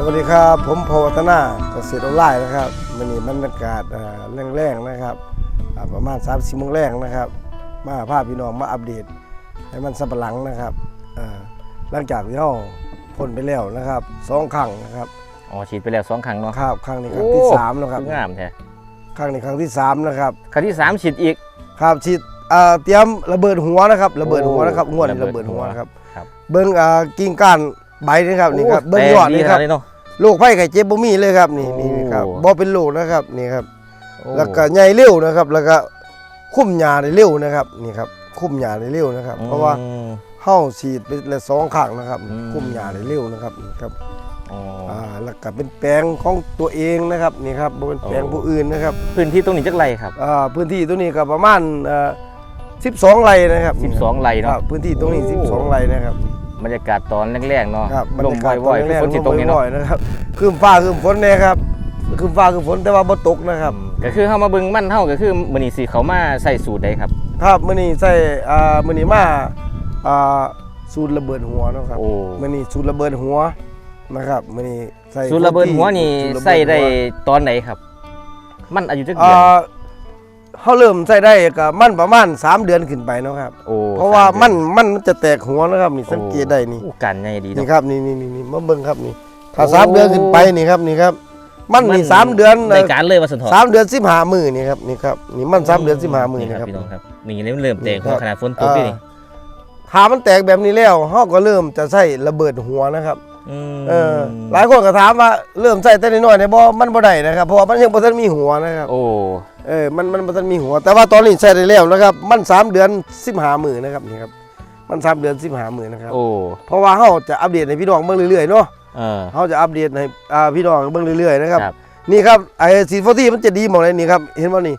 สวัสดีครับผมพวัฒนาเกษตรออนไลน์นะครับมันนี่บรรยากาศอ่าแรงๆนะครับอ่าประมาณ3 4โมงแรงนะครับ มาพาพี่น้องมาอัปเดต ให้มันสับปะหลังนะครับอ่าหลังจากที่เราพ่นไปแล้วนะครับสองครั้งนะครับอ๋อฉีดไปแล้วสองครั้งเนาะครับครั้งนี้ครั้งที่สามนะครับงามแท้ครั้งนี้ครั้งที่สามนะครับครั้งที่สามฉีดอีกครับฉีดอ่าเตรียมระเบิดหัวนะครับ ระเบิดหัวนะครับโอ้งวดระเบิดระเบิดหัวหัวนะครับครับเบิ้งอ่ากิ่งก้าน ใบนะครับนี่ครับโเบิ้งยอดแตกนี่ขครับนาดเนาะโรคไข้ไข้เจ็บบ่มีเลยครับนี่นี่ครับโอ้บ่เป็นโรคนะครับนี่ครับโอ้แล้วก็ใหญ่เร็วนะครับ แล้วก็คุ้มยาได้เร็วนะครับนี่ครับคุ้มยาได้เร็วนะครับ เพราะว่าอืมเฮาฉีดไปละสองครั้งนะครับอืมคุ้มยาได้เร็วนะครับนี่ครับอ๋อออ่าแล้วก็เป็นแปลงของตัวเองนะครับนี่ครับบ่เป็นแปลงโอ้ผู้อื่นนะครับ พื้นที่ตรงนี้จักไรครับอ่าพื้นที่ตัวนี้ก็ประมาณเอ่อ12 ไร่นะครับ 12 ไร่เนอะครับพื้นที่ตรงนี้โอ้12 ไร่นะครับ บรรยากาศตอนแรกๆเนาะครับลมว่อยๆแรกฝนๆสิตกนี่ลเนาะมอยๆนะครับคืมฟ้าคืมฝนเนี่ยครับคืมฟ้าคืมฝนแต่ว่าบ่ตกนะครับ ก็คือเฮามาเบิ่งมันเฮาก็คือมื้อนี้สิเขามาใส่สูตรใดครับ ครับมื้อนี้ใส่อ่ามื้อนี้มาอ่าสูตรระเบิดหัวเนาะครับโอ้มื้อนี้สูตรระเบิดหัวนะครับมื้อนี้ใส่สูตรระเบิดหัวนี่สูตรระเบิใส่ได้หัวตอนไหนครับ มันอายุจักเดือ่อนา เฮาเริ่มใส่ได้ก็มันประมาณ 3 เดือนขึ้นไปเนาะครับ โอ้เพราะว่าสดือมันมันมันจะแตกหัวนะครับนี่สังเกตได้นี่โอ้การใหญ่ดีนี่เนาะ ครับนี่นี่นี่นี่มาเบิ่งครับนี่ถ้าโอ้สามเดือนขึ้นไปนี่ครับนี่ครับ มันนี่สามเดือนในการเลยว่าสันทอสามเดือนสิบห้ามื้อนี่ครับนี่ครับนี่มันสามเดือนสิบห้ามื้อนี่ครับ พี่น้องครับนี่เริ่มเริ่มแตกนี่ครับ ขนาดฝนตกด้วยนี่ถ้ามันแตกแบบนี้แล้วเฮาก็เริ่มจะใส่ระเบิดหัวนะครับ มเออหลายคนก็ถามว่าเริ่มใส่แต่น้อยๆเนี่ยบ่มันบ่ได้นะครับเพราะว่ามันยังบ่ทันมีหัวนะครับ โอ้ เออมันมันบ่ทันมีหัว แต่ว่าตอนนี้ใส่ได้แล้วนะครับ มันสามเดือน15มื้อนะครับนี่ครับมันสามเดือน15มื้อนะครับโอ้เพราะว่าเฮาจะอัปเดตให้พี่น้องเบิ่งเรื่อยๆเนาะเออเฮาจะอัปเดตให้อ่าพี่น้องเบิ่งเรื่อยๆนะครับครับ นี่ครับไอ้สีโฟตี้มันจะดีหมดเลยนี่ครับเห็นบ่นี่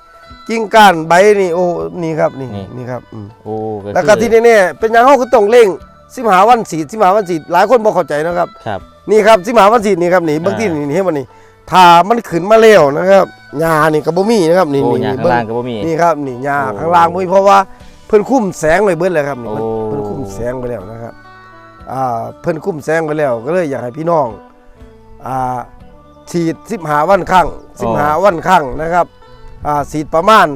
กิ่งก้านใบนี่โอ้นี่ครับนี่นี่ นี่ครับอืม โอ้แล้วก็ที่แน่ๆเป็นหยังเฮาคือต้องเร่ง15วันสีด15วันสีดหลายคนบ่เข้าใจนะครับ ครับ นี่ครับสิมาวันสีนี่ครับนี่เบื้องที่อ่านี่เห็นบ่นี่ถ้ามันขึ้นมาแล้วนะครับ หญ้านี่ก็บ่มีนะครับนี่โอ้นี่ยางนี่ข้างล่างก็บ่มี นี่ครับนี่หญ้าโอ้ข้างล่างบ่มีเพราะว่าเพิ่นคุ้มแสงไว้เบิดแล้วครับนี่โอ้เพิ่นเพิ่นคุ้มแสงไปแล้วนะครับอ่าเพิ่นคุ้มแสงไปแล้วก็เลยอยากให้พี่น้องอ่าฉีด15วันครั้ง15วันครั้งนะครับอ่าฉีดประมาณ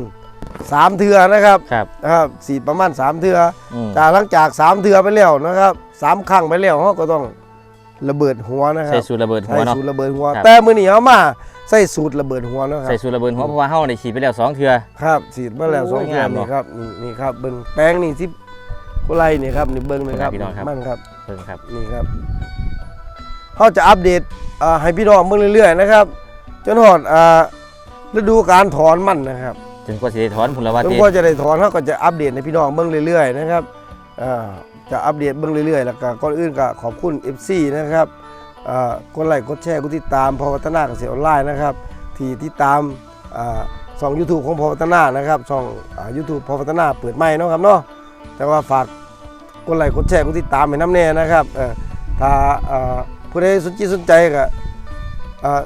สามเทื่อนะครับครับนะครับฉีดประมาณสามเทื่อ อืม จากหลังจากสามเทือไปแล้วนะครับสามครั้งไปแล้วเขาก็ต้อง ระเบิดหัวนะครัใส่บสูตรระเบิดหัใส่วเนาะ สูตรระเบิดหัว ครับ แต่มือนี้เอามาใส่สูตรระเบิดหัวนะครัใส่บสูตรระเบิดหัวเพราะว่าเฮาได้ฉีดไปแล้วสองเทื่อ ครับฉีดมาแล้วโอ้สองยเทืองามเนนี่อะครับนี่นี่ครับเบิ้งแป้งนี่สิบกุไรนี่ครับนี่เบิ้งเลยครับพี่น้องครับ มันครับ เพิ่งครับ นี่ครับเขาจะอัปเดตอ่าให้พี่น้องเบิ่งเรื่อยๆนะครับ จนหอดอ่าฤดูการถอนมันนะครับจนกว่าสิได้ถอนผลว่าจนติกว่าจะได้ถอนเขาก็จะอัปเดตให้พี่น้องเบิ่งเรื่อยๆนะครับอ่า จะอัปเดตเบิ่งเรื่อยๆ แล้วก็ก่อนอื่นก็ขอบคุณ FC นะครับอ่ากดไลค์กดแชร์กดติดตามพอวัฒนาเกษตรออนไลน์นะครับ ที่ติดตามอ่าช่อง YouTube ของพอวัฒนานะครับช่องอ่า YouTube พอวัฒนาเปิดใหม่เนาะครับเนาะแต่ว่าฝากกดไลค์กดแชร์กดติดตามให้น้ำแน่นะครับอ่อถ้าผู้ใดสนใจสนใจก็อ่า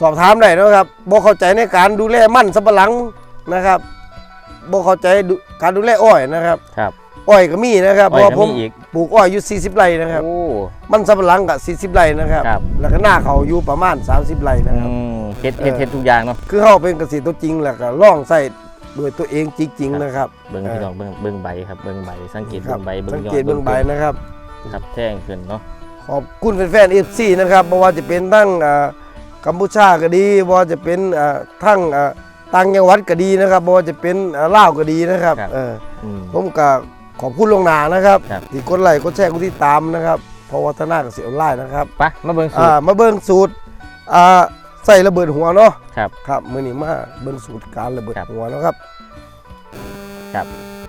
สอบถามได้นะครับบ่เข้าใจในการดูแลมั่นสำปะหลังนะครับบ่เข้าใจการดูแลอ้อยนะครับครับ อ้อยก็มีนะครับเพอ้อยราะก็ผมมีอีก ปลูกอ้อยอยู่ 40ไร่นะครับ โอ้ มันสำปะหลังกับ40ไร่นะครับ ครับ แล้วก็หน้าเขาอยู่ประมาณ 30ไร่นะครับ อืมเฮ็ดเฮ็ดเฮ็ดทุกอย่างเนาะคือเฮาเป็นเกษตรตัวจริงแล้วก็ลองใส่ด้วยตัวเองจริงๆนะครับเบิ่งพี่น้องเบิ่งเบิ่งใบครับเบิ่งใบสังเกตครัเบิ่งใบเบิ่งสังยอดเกตเบื้องใบนะครับ ครับแท่งขึ้นเนาะ ขอบคุณแฟนๆ FC นะครับบ่ว่าจะเป็นทั้งอ่ากัมพูชาก็ดีบ่ว่าจะเป็นอ่าทั้งอ่าต่างจังหวัดก็ดีนะครับบ่ว่าจะเป็นอ่าลาวก็ดีนะครับเอออืม ผมก็ ขอบคุณลวงหน้านะครับ ครับ ที่กดไลค์กดแชร์กดติดตามนะครับเพราะวัฒนาเกษตรออนไลน์นะครับไปมาเบิ่งสูอ่าตรมาเบิ่งสูตรอ่าใส่ระเบิดหัวเนาะครับครับมื้อนี้มาเบิ่งสูตรการระเบิดครับหัวเนาะครับครับ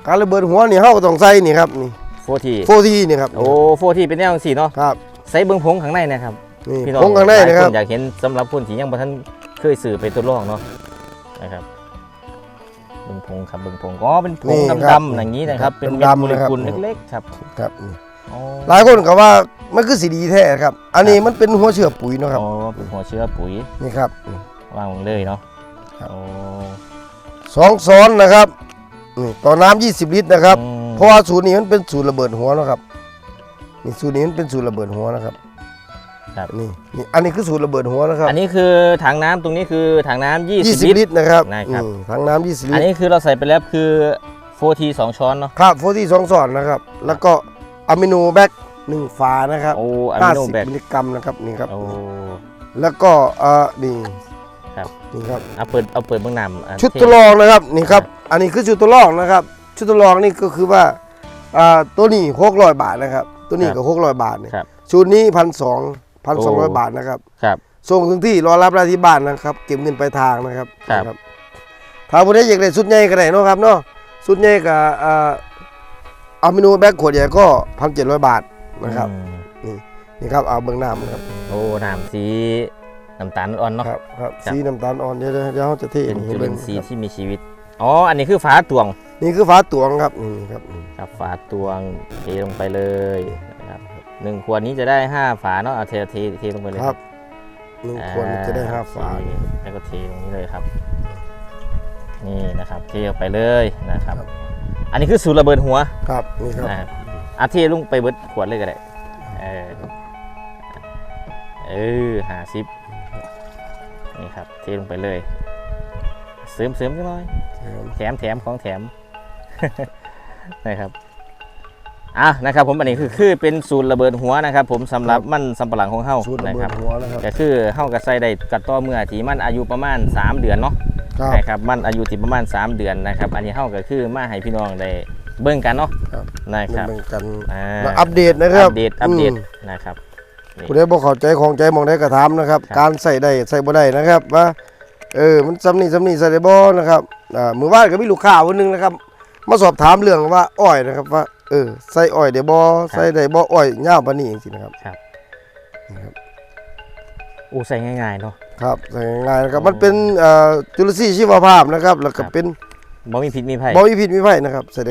การระเบิดหัวนี่เฮาก็ต้องใส่นี่ครับนี่โฟทีโฟทีนี่ครับโอ้โฟทีเป็นแนวจังซี่เนาะครับใส่เบิ่งผงข้างในนะครับนี่พี่น้องผงข้างในหลยนะครับอยากเห็นสำหรับคนที่ยังบ่ทันเคยซื้อไปทดลองเนาะนะครับ เบิ่งผงครับเบิ่งผงอ๋อเป็นผงนี่ครับดำๆอย่างนี้นะครับ เป็นเม็ดดำๆโมเลนะครับกุลเล็กๆครับครับนี่อ๋อหลายคนก็ว่ามันคือสีดีแท้ครับ อันนี้มันเป็นหัวเชื้อปุ๋ยเนาะครับอ๋อเป็นหัวเชื้อปุ๋ยนี่ครับนี่วางลงเลยเนาะครับโอ้สองซ้อนนะครับนี่ต่อน้ำ20 ลิตรนะครับ อืมเพราะว่าสูตรนี้มันเป็นสูตรระเบิดหัวเนาะครับนี่สูตรนี้มันเป็นสูตรระเบิดหัวนะครับ ครับ นี่นี่อันนี้คือสูตรระเบิดหัวนะครับ อันนี้คือถังน้ำตรงนี้คือถังน้ำยี่20สิบลิตรลิตรนะครับนะครับ อืมถังน้ำยี่สิบลิอันตรนี้คือเราใส่ไปแล้วคือโฟทีสองช้อนเนาะครับโฟที่สองสอนนะครับ แล้วก็อะมิโนแบคหนึ่งฝานะครับโอ้อะห้ามิโนสิบแบคมิลลิกรัมนะครับนี่ครับ โอ้ แล้วก็เอ่อนี่ครับ นี่ครับ เอาเปิดเอาเปิดเบื้องหน้ำอันชุดเท่ทดลองนะครับนี่ครับ อันนี้คือชุดทดลองนะครับ ชุดทดลองนี่ก็คือว่าอ่าตัวนี้หกร้อยบาทนะครับ ตัวนี้ก็หกร้อยบาทเนี่ยครับ ชุดนี้พันสอง พันสองร้อยโอ้บาทนะครับครับส่งถึงที่รอรับได้ที่บ้านนะครับ เก็บเงินปลายทางนะครับครับนะถ้าผู้ใดอยากได้สุดใหญ่ก็ได้เนาะครับเนาะสุดใหญ่กับอ่าอะมิโนแบคขวดใหญ่ก็พันเจ็ดร้อยบาทนะครับอืมนี่ครับเอาเบื้องหน้ามันครับโอ้น้ำสีน้ำตาลอ่อนเนาะครับครับครับสีน้ำตาลอ่อนเดี๋ยวเดี๋ยวเดี๋ยวเราจะเทเป็นนี่จุให้ลิเบิ่งนทรีย์ครับที่มีชีวิตอ๋ออันนี้คือฝาตวง นี่คือฝาตวงครับนี่ครับนี่ครับฝาตวงเทลงไปเลยนะครับ หนึ่งขวดนี้จะได้ห้าฝาเนาะเอาเทเทเทลงไปเลยครับหนึ่งขวดจะได้ห้าฝาแล้วก็เทตรงนี้เลยครับ นี่นะครับ เทลงไปเลยนะครับ อันนี้คือสูตรระเบิดหัวครับนี่ครับนะครับอาเทลงไปเบิดขวดเลยก็ได้เออเออหาซิปนี่ครับ เทลงไปเลยเสริมเสริมจังหน่อยแถมแถมของแถมนะครับ อะนะครับผมอันนี้คือคือเป็นสูตรระเบิดหัวนะครับผมสำหรับมันสำปะหลังของเฮาสูตรระนะเบิครัดบหัวนะครับ ก็คือเฮากับใส่ได้กัดต่อเมื่อที่มันอายุประมาณ 3 เดือนเนาะครับ นะครับมันอายุที่ประมาณ 3 เดือนนะครับอันนี้เฮาก็คือมาให้พี่น้องได้เบิ่งกันเนาะครับ นะครับ เบิ่งกันอ่ามาอัปเดตนะครับอัปเดตอัปเดตมนะครับ ผู้ใดบ่เข้าใจของใจมองได้กระทำนะครับ ครับ การใส่ได้ใส่บ่ได้นะครับว่าเออมันซ้ำนี่ซ้ำนี่ใส่ได้บ่นะครับอ่ามื้อวานก็มีลูกค้าคนหนึงนะครับ มาสอบถามเรื่องว่าอ้อยนะครับว่า เออใส่อ้อยได้บ่ใส่ได้บ่อ้อยยาวปานนี้จังซี่นะครับอู้ใส่ง่ายๆเนาะ ครับใส่ง่ายๆนะครับมันเป็นเอ่อจุลทรีย์ชีวภาพนะครับ แล้วก็ครับ เป็นบ่มีพิษมีภัย บ่มีพิษมีภัยนะครับใส่ได้